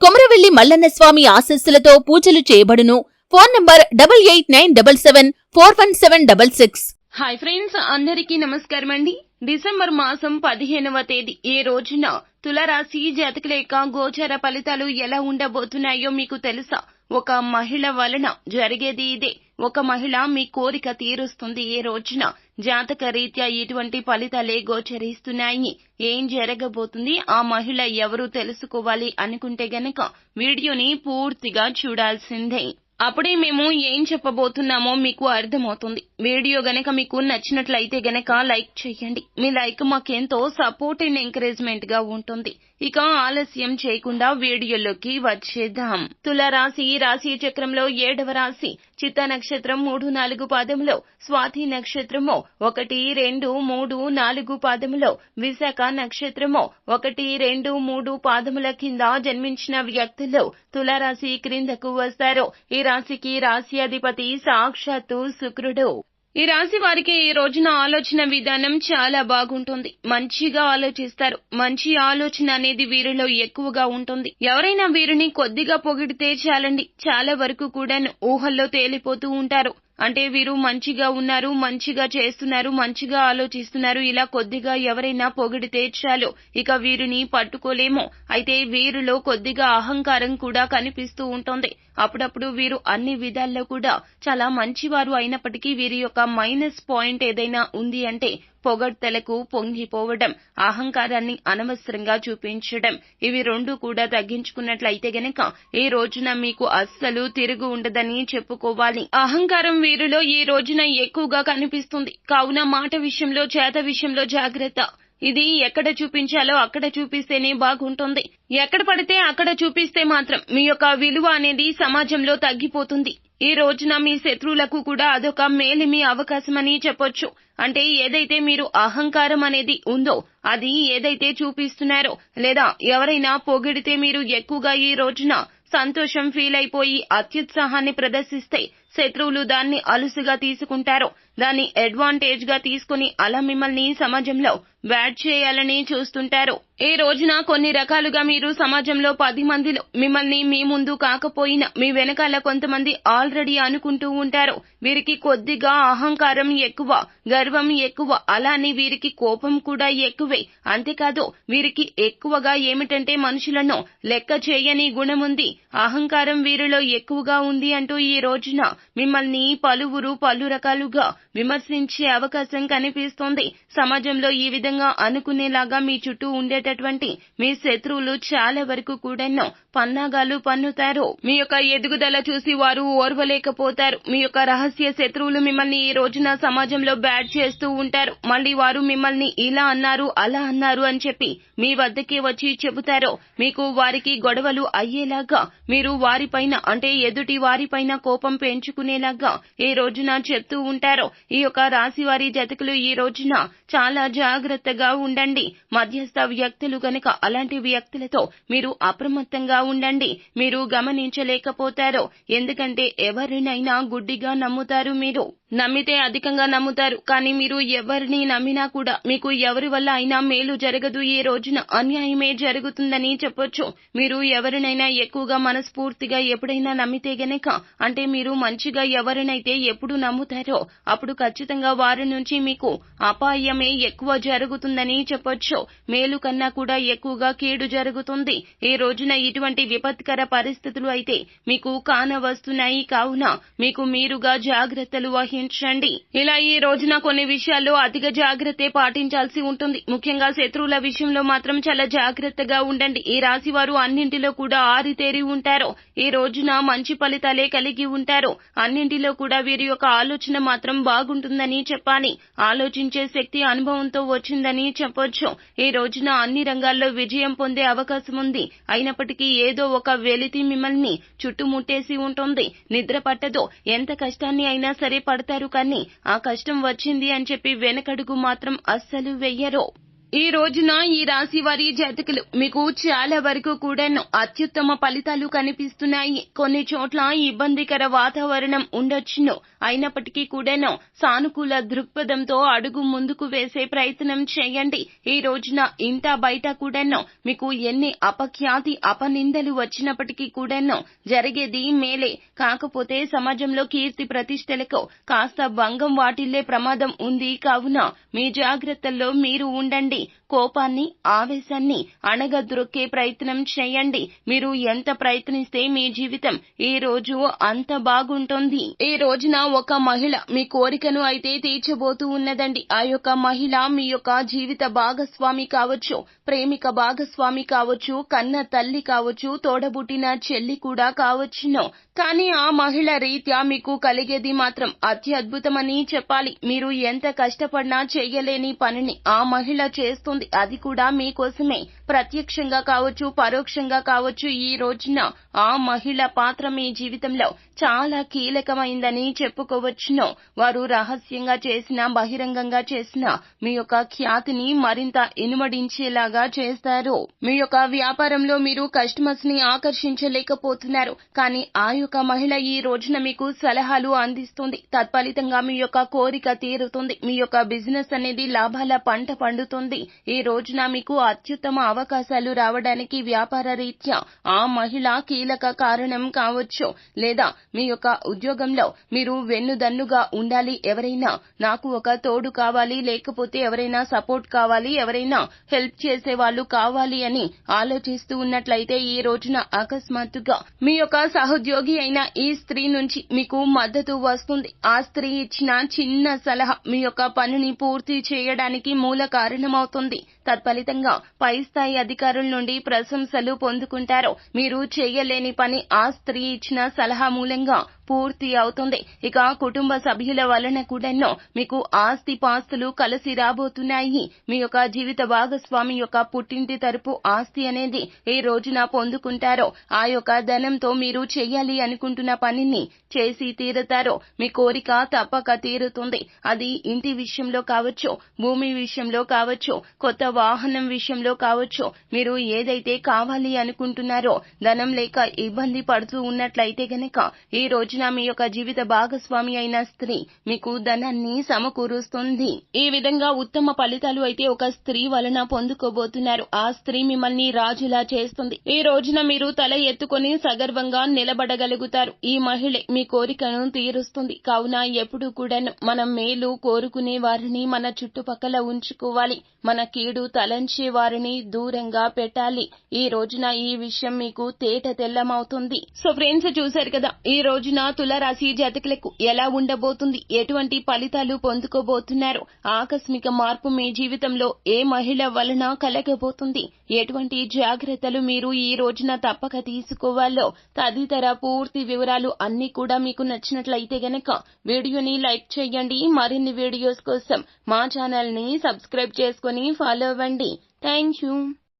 కొమరవెల్లి మల్లన్న స్వామి ఆశస్సులతో పూజలు చేయబడును. Phone number double eight nine double seven four one seven double six. Hi friends అందరికీ నమస్కారం అండి డిసెంబర్ మాసం పదిహేనవ తేదీ ఏ రోజున తులరాశి జాతకుల యొక్క గోచర ఫలితాలు ఎలా ఉండబోతున్నాయో మీకు తెలుసా? ఒక మహిళ వలన జరిగేది ఇదే. ఒక మహిళ మీ కోరిక తీరుస్తుంది ఏ రోజున? జాతక రీత్యా ఇటువంటి ఫలితాలే గోచరిస్తున్నాయి. ఏం జరగబోతుంది? ఆ మహిళ ఎవరు తెలుసుకోవాలి అనుకుంటే గనక వీడియోని పూర్తిగా చూడాల్సిందే. అప్పుడే మేము ఏం చెప్పబోతున్నామో మీకు అర్థమవుతుంది. వీడియో గనక మీకు నచ్చినట్లయితే గనక లైక్ చేయండి. మీ లైక్ మాకెంతో సపోర్ట్ అండ్ ఎంకరేజ్మెంట్గా ఉంటుంది. ఇక ఆలస్యం చేయకుండా వీడియోలోకి వచ్చేద్దాం. తులరాశి రాశి చక్రంలో ఏడవ రాశి. చిత్త నక్షత్రం మూడు నాలుగు పాదములో స్వాతి నక్షత్రము ఒకటి రెండు మూడు నాలుగు పాదములో విశాఖ నక్షత్రము ఒకటి రెండు మూడు పాదముల కింద జన్మించిన వ్యక్తులు తులరాశి క్రిందకు వస్తారు. ఈ రాశికి రాశి అధిపతి సాక్షాత్తు శుక్రుడు. ఈ రాశి వారికి ఈ రోజున ఆలోచన విధానం చాలా బాగుంటుంది. మంచిగా ఆలోచిస్తారు. మంచి ఆలోచన అనేది వీరిలో ఎక్కువగా ఉంటుంది. ఎవరైనా వీరిని కొద్దిగా పొగిడితే చాలండి. చాలా వరకు కూడా ఊహల్లో తేలిపోతూ ఉంటారు. అంటే వీరు మంచిగా ఉన్నారు మంచిగా చేస్తున్నారు మంచిగా ఆలోచిస్తున్నారు. ఇలా కొద్దిగా ఎవరైనా పొగిడితే చాలు ఇక వీరిని పట్టుకోలేము. అయితే వీరిలో కొద్దిగా అహంకారం కూడా కనిపిస్తూ ఉంటుంది. అప్పుడప్పుడు వీరు అన్ని విధాల్లో కూడా చాలా మంచివారు అయినప్పటికీ వీరి యొక్క మైనస్ పాయింట్ ఏదైనా ఉంది అంటే పొగడ్తలకు పొంగిపోవడం అహంకారాన్ని అనవసరంగా చూపించడం ఇవి రెండు కూడా తగ్గించుకున్నట్లయితే గనక ఈ రోజున మీకు అస్సలు తిరుగు ఉండదని చెప్పుకోవాలి. అహంకారం వీరిలో ఈ రోజున ఎక్కువగా కనిపిస్తుంది. కావున మాట విషయంలో చేత విషయంలో జాగ్రత్త. ఇది ఎక్కడ చూపించాలో అక్కడ చూపిస్తేనే బాగుంటుంది. ఎక్కడ పడితే అక్కడ చూపిస్తే మాత్రం మీ యొక్క విలువ అనేది సమాజంలో తగ్గిపోతుంది. ఈ రోజున మీ శత్రువులకు కూడా అదొక మేలిమి అవకాశమని చెప్పొచ్చు. అంటే ఏదైతే మీరు అహంకారం అనేది ఉందో అది ఏదైతే చూపిస్తున్నారో లేదా ఎవరైనా పొగిడితే మీరు ఎక్కువగా ఈ రోజున సంతోషం ఫీల్ అయిపోయి అత్యుత్సాహాన్ని ప్రదర్శిస్తే శత్రువులు దాన్ని అలుసుగా తీసుకుంటారు. దాన్ని అడ్వాంటేజ్గా తీసుకుని అలా మిమ్మల్ని సమాజంలో బ్యాట్ చేయాలని చూస్తుంటారు. ఈ రోజున కొన్ని రకాలుగా మీరు సమాజంలో పది మందిలో మిమ్మల్ని మీ ముందు కాకపోయినా మీ వెనకాల కొంతమంది ఆల్రెడీ అనుకుంటూ ఉంటారు. వీరికి కొద్దిగా అహంకారం ఎక్కువ గర్వం ఎక్కువ అలానే వీరికి కోపం కూడా ఎక్కువే. అంతేకాదు వీరికి ఎక్కువగా ఏమిటంటే మనుషులను లెక్క చేయని గుణముంది అహంకారం వీరిలో ఎక్కువగా ఉంది అంటూ ఈ రోజున మిమ్మల్ని పలువురు పలు రకాలుగా విమర్శించే అవకాశం కనిపిస్తోంది. సమాజంలో ఈ విధంగా అనుకునేలాగా మీ చుట్టూ ఉండేటటువంటి మీ శత్రువులు చాలా వరకు కూడాను పన్నాగాలు పన్నుతారు. మీ యొక్క ఎదుగుదల చూసి వారు ఓర్వలేకపోతారు. మీ యొక్క రహస్య శత్రువులు మిమ్మల్ని ఈ రోజున సమాజంలో బ్యాడ్ చేస్తూ ఉంటారు. మళ్ళీ వారు మిమ్మల్ని ఇలా అన్నారు అలా అన్నారు అని చెప్పి మీ వద్దకే వచ్చి చెబుతారు. మీకు వారికి గొడవలు అయ్యేలాగా మీరు వారిపైన అంటే ఎదుటి వారిపైన కోపం పెంచుకునేలాగా ఈ రోజున చెప్తూ ఉంటారు. ఈ యొక్క రాశి వారి జతకులు ఈ రోజున చాలా జాగ్రత్తగా ఉండండి. మధ్యస్థ వ్యక్తులు గనక అలాంటి వ్యక్తులతో మీరు అప్రమత్తంగా ఉండండి. మీరు గమనించలేకపోతారు. ఎందుకంటే ఎవరినైనా గుడ్డిగా నమ్ముతారు మీరు. నమ్మితే అధికంగా నమ్ముతారు. కానీ మీరు ఎవరిని నమ్మినా కూడా మీకు ఎవరి వల్ల అయినా మేలు జరగదు. ఈ రోజున అన్యాయమే జరుగుతుందని చెప్పొచ్చు. మీరు ఎవరినైనా ఎక్కువగా మనస్ఫూర్తిగా ఎప్పుడైనా నమ్మితే గనక అంటే మీరు మంచిగా ఎవరినైతే ఎప్పుడు నమ్ముతారో అప్పుడు ఖచ్చితంగా వారి నుంచి మీకు అపాయమే ఎక్కువ జరుగుతుందని చెప్పొచ్చు. మేలు కన్నా కూడా ఎక్కువగా కీడు జరుగుతుంది. ఈ రోజున ఇటువంటి విపత్కర పరిస్థితులు అయితే మీకు కానవస్తున్నాయి కావున మీకు మీరుగా జాగ్రత్తలు వహించండి. ఇలా ఈ రోజున కొన్ని విషయాల్లో అధిక జాగ్రత్త పాటించాల్సి ఉంటుంది. ముఖ్యంగా శత్రువుల విషయంలో మాత్రం చాలా జాగ్రత్తగా ఉండండి. ఈ రాశి వారు అన్నింటిలో కూడా ఆరితేరి ఉంటారు. ఈ రోజున మంచి ఫలితాలే కలిగి ఉంటారు. అన్నింటిలో కూడా వీరి యొక్క ఆలోచన మాత్రం బాగుంటుందని చెప్పాలి. ఆలోచించే శక్తి అనుభవంతో వచ్చిందని చెప్పొచ్చు. ఈ రోజున అన్ని రంగాల్లో విజయం పొందే అవకాశం ఉంది అయినప్పటికీ ఏదో ఒక వెలితి మిమ్మల్ని చుట్టుముట్టేసి ఉంటుంది. నిద్ర పట్టదు. ఎంత కష్టాన్ని అయినా సరే పడతారు కానీ ఆ కష్టం వచ్చింది అని చెప్పి వెనకడుగు మాత్రం అస్సలు వెయ్యరు. ఈ రోజున ఈ రాశి వారి జాతకులు మీకు చాలా వరకు కూడాను అత్యుత్తమ ఫలితాలు కనిపిస్తున్నాయి. కొన్ని చోట్ల ఇబ్బందికర వాతావరణం ఉండొచ్చును అయినప్పటికీ కూడాను సానుకూల దృక్పథంతో అడుగు ముందుకు వేసే ప్రయత్నం చేయండి. ఈ రోజున ఇంట బయట కూడాను మీకు ఎన్ని అపఖ్యాతి అపనిందలు వచ్చినప్పటికీ కూడాను జరిగేది మేలే. కాకపోతే సమాజంలో కీర్తి ప్రతిష్టలకు కాస్త భంగం వాటిల్లే ప్రమాదం ఉంది. కావున మీ జాగ్రత్తల్లో మీరు ఉండండి. money కోపాన్ని ఆవేశాన్ని అణగద్రొక్కే ప్రయత్నం చేయండి. మీరు ఎంత ప్రయత్నిస్తే మీ జీవితం ఈ రోజు అంత బాగుంటుంది. ఈ రోజున ఒక మహిళ మీ కోరికను అయితే తీర్చబోతూ ఉన్నదండి. ఆ యొక్క మహిళ మీ యొక్క జీవిత భాగస్వామి కావచ్చు ప్రేమిక భాగస్వామి కావచ్చు కన్న తల్లి కావచ్చు తోడబుట్టిన చెల్లి కూడా కావచ్చును. కానీ ఆ మహిళ రీత్యా మీకు కలిగేది మాత్రం అత్యద్భుతమని చెప్పాలి. మీరు ఎంత కష్టపడినా చేయలేని పనిని ఆ మహిళ చేస్తుంది. అది కూడా మీకోసమే ప్రత్యక్షంగా కావచ్చు పరోక్షంగా కావచ్చు ఈ రోజున ఆ మహిళ పాత్ర మీ జీవితంలో చాలా కీలకమైందని చెప్పుకోవచ్చును. వారు రహస్యంగా చేసిన బహిరంగంగా చేసిన మీ యొక్క ఖ్యాతిని మరింత ఇనుమడించేలాగా చేస్తారు. మీ యొక్క వ్యాపారంలో మీరు కస్టమర్స్ని ఆకర్షించలేకపోతున్నారు. కానీ ఆ యొక్క మహిళ ఈ రోజున మీకు సలహాలు అందిస్తుంది. తత్ఫలితంగా మీ యొక్క కోరిక తీరుతుంది. మీ యొక్క బిజినెస్ అనేది లాభాల పంట పండుతుంది. ఈ రోజున మీకు అత్యుత్తమ అవకాశాలు రావడానికి వ్యాపార రీత్యా ఆ మహిళ కీలక కారణం కావచ్చు. లేదా మీ యొక్క ఉద్యోగంలో మీరు వెన్నుదన్నుగా ఉండాలి. ఎవరైనా నాకు ఒక తోడు కావాలి. లేకపోతే ఎవరైనా సపోర్ట్ కావాలి. ఎవరైనా హెల్ప్ చేసే వాళ్ళు కావాలి అని ఆలోచిస్తూ ఉన్నట్లయితే ఈ రోజున అకస్మాత్తుగా మీ యొక్క సహోద్యోగి అయిన ఈ స్త్రీ నుంచి మీకు మద్దతు వస్తుంది. ఆ స్త్రీ ఇచ్చిన చిన్న సలహా మీ యొక్క పనిని పూర్తి చేయడానికి మూల కారణమవుతుంది. తత్ఫలితంగా పై స్థాయి అధికారుల నుండి ప్రశంసలు పొందుకుంటారు మీరు చేయలేని పని ఆ స్త్రీ ఇచ్చిన సలహా మూలంగా పూర్తి అవుతుంది. ఇక కుటుంబ సభ్యుల వలన కూడాను మీకు ఆస్తి పాస్తులు కలిసి రాబోతున్నాయి. మీ యొక్క జీవిత భాగస్వామి యొక్క పుట్టింటి తరపు ఆస్తి అనేది ఈ రోజున పొందుకుంటారో ఆ యొక్క ధనంతో మీరు చేయాలి అనుకుంటున్న పనిని చేసి తీరుతారో మీ కోరిక తప్పక తీరుతుంది. అది ఇంటి విషయంలో కావచ్చు భూమి విషయంలో కావచ్చు కొత్త వాహనం విషయంలో కావచ్చు మీరు ఏదైతే కావాలి అనుకుంటున్నారో ధనం లేక ఇబ్బంది పడుతూ ఉన్నట్లయితే గనక ఈ రోజున మీ యొక్క జీవిత భాగస్వామి అయిన స్త్రీ మీకు ధనాన్ని సమకూరుస్తుంది. ఈ విధంగా ఉత్తమ ఫలితాలు అయితే ఒక స్త్రీ వలన పొందుకోబోతున్నారు. ఆ స్త్రీ మిమ్మల్ని రాజులా చేస్తుంది. ఈ రోజున మీరు తల ఎత్తుకొని సగర్వంగా నిలబడగలుగుతారు. ఈ మహిళ మీ కోరికను తీరుస్తుంది. కావున ఎప్పుడు కూడా మనం మేలు కోరుకునే వారిని మన చుట్టుపక్కల ఉంచుకోవాలి. మన కీడు తలంచే వారిని దూరంగా పెట్టాలి. ఈ రోజున ఈ విషయం మీకు తేట తెల్లమవుతుంది. సో ఫ్రెండ్స్ చూశారు కదా ఈ రోజున తులరాశి జాతకులకు ఎలా ఉండబోతుంది? ఎటువంటి ఫలితాలు పొందుకోబోతున్నారు? ఆకస్మిక మార్పు మీ జీవితంలో ఏ మహిళ వలన కలగబోతుంది? ఎటువంటి జాగ్రత్తలు మీరు ఈ రోజున తప్పక తీసుకోవాలో? తదితర పూర్తి వివరాలు అన్ని కూడా మీకు నచ్చినట్లయితే గనక వీడియోని లైక్ చేయండి. మరిన్ని వీడియోస్ కోసం మా ఛానల్ని సబ్స్క్రైబ్ చేసుకుని ఫాలో అవ్వండి. Thank you